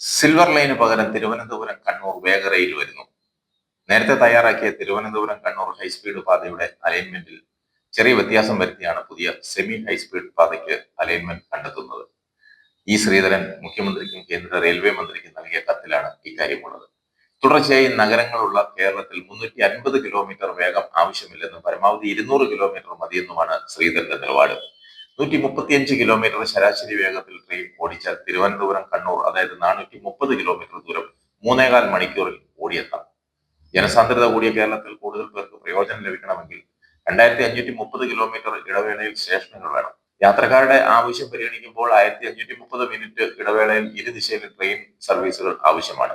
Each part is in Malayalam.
സിൽവർ ലൈന് പകരം തിരുവനന്തപുരം കണ്ണൂർ വേഗറയിൽ വരുന്നു. നേരത്തെ തയ്യാറാക്കിയ തിരുവനന്തപുരം കണ്ണൂർ ഹൈസ്പീഡ് പാതയുടെ അലൈൻമെന്റിൽ ചെറിയ വ്യത്യാസം വരുത്തിയാണ് പുതിയ സെമി ഹൈസ്പീഡ് പാതയ്ക്ക് അലൈൻമെന്റ് കണ്ടെത്തുന്നത്. ഇ ശ്രീധരൻ മുഖ്യമന്ത്രിക്കും കേന്ദ്ര റെയിൽവേ മന്ത്രിക്കും നൽകിയ കത്തിലാണ് ഇക്കാര്യമുള്ളത്. തുടർച്ചയായി നഗരങ്ങളുള്ള കേരളത്തിൽ മുന്നൂറ്റി അൻപത് കിലോമീറ്റർ വേഗം ആവശ്യമില്ലെന്നും പരമാവധി ഇരുന്നൂറ് കിലോമീറ്റർ മതിയെന്നുമാണ് ശ്രീധരന്റെ നിലപാട്. നൂറ്റി മുപ്പത്തിയഞ്ച് കിലോമീറ്റർ ശരാശരി വേഗത്തിൽ ട്രെയിൻ ഓടിച്ചാൽ തിരുവനന്തപുരം കണ്ണൂർ അതായത് നാനൂറ്റി മുപ്പത് കിലോമീറ്റർ ദൂരം മൂന്നേകാൽ മണിക്കൂറിൽ ഓടിയെത്താം. ജനസാന്ദ്രത കൂടിയ കേരളത്തിൽ കൂടുതൽ പേർക്ക് പ്രയോജനം ലഭിക്കണമെങ്കിൽ രണ്ടായിരത്തി അഞ്ഞൂറ്റി മുപ്പത് കിലോമീറ്റർ ഇടവേളയിൽ സ്റ്റേഷനുകൾ വേണം. യാത്രക്കാരുടെ ആവശ്യം പരിഗണിക്കുമ്പോൾ ആയിരത്തി അഞ്ഞൂറ്റി മുപ്പത് മിനിറ്റ് ഇടവേളയിൽ ഇരു ദിശയിലും ട്രെയിൻ സർവീസുകൾ ആവശ്യമാണ്.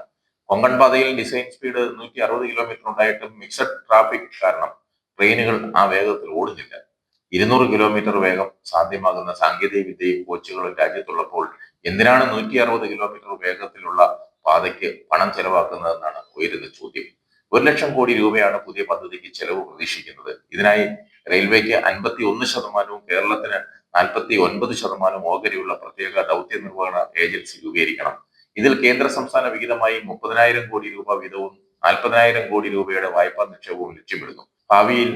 കൊങ്കൺ പാതയിൽ ഡിസൈൻ സ്പീഡ് നൂറ്റി അറുപത് കിലോമീറ്റർ ഉണ്ടായിട്ടും മിക്സഡ് ട്രാഫിക് കാരണം ട്രെയിനുകൾ ആ വേഗത്തിൽ ഓടുന്നില്ല. ഇരുന്നൂറ് കിലോമീറ്റർ വേഗം സാധ്യമാകുന്ന സാങ്കേതിക വിദ്യയും കോച്ചുകളും രാജ്യത്തുള്ളപ്പോൾ എന്തിനാണ് നൂറ്റി അറുപത് കിലോമീറ്റർ വേഗത്തിലുള്ള പാതയ്ക്ക് പണം ചെലവാക്കുന്നതെന്നാണ് ഉയരുന്ന ചോദ്യം. ഒരു ലക്ഷം കോടി രൂപയാണ് പുതിയ പദ്ധതിക്ക് ചെലവ് പ്രതീക്ഷിക്കുന്നത്. ഇതിനായി റെയിൽവേക്ക് അൻപത്തി ഒന്ന് ശതമാനവും കേരളത്തിന് നാൽപ്പത്തി ഒൻപത് ശതമാനവും ഓഹരിയുള്ള പ്രത്യേക ദൗത്യ നിർവഹണ ഏജൻസി രൂപീകരിക്കണം. ഇതിൽ കേന്ദ്ര സംസ്ഥാന വിഹിതമായി മുപ്പതിനായിരം കോടി രൂപ വീതവും നാൽപ്പതിനായിരം കോടി രൂപയുടെ വായ്പാ നിക്ഷേപവും ലക്ഷ്യമിടുന്നു. ഭാവിയിൽ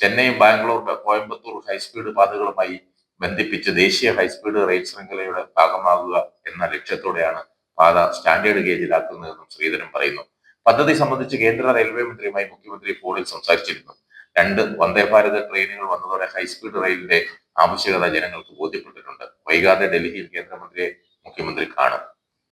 ചെന്നൈ ബാംഗ്ലൂർ കോയമ്പത്തൂർ ഹൈസ്പീഡ് പാതകളുമായി ബന്ധിപ്പിച്ച് ദേശീയ ഹൈസ്പീഡ് റെയിൽ ശൃംഖലയുടെ ഭാഗമാകുക എന്ന ലക്ഷ്യത്തോടെയാണ് പാത സ്റ്റാൻഡേർഡ് ഗേജിലാക്കുന്നതെന്നും ശ്രീധരൻ പറയുന്നു. പദ്ധതി സംബന്ധിച്ച് കേന്ദ്ര റെയിൽവേ മന്ത്രിയുമായി മുഖ്യമന്ത്രി ഫോണിൽ സംസാരിച്ചിരുന്നു. രണ്ട് വന്ദേ ഭാരത് ട്രെയിനുകൾ വന്നതോടെ ഹൈസ്പീഡ് റെയിലിന്റെ ആവശ്യകത ജനങ്ങൾക്ക് ബോധ്യപ്പെട്ടിട്ടുണ്ട്. വൈകാതെ ഡൽഹിയിൽ കേന്ദ്രമന്ത്രിയെ മുഖ്യമന്ത്രി കാണും.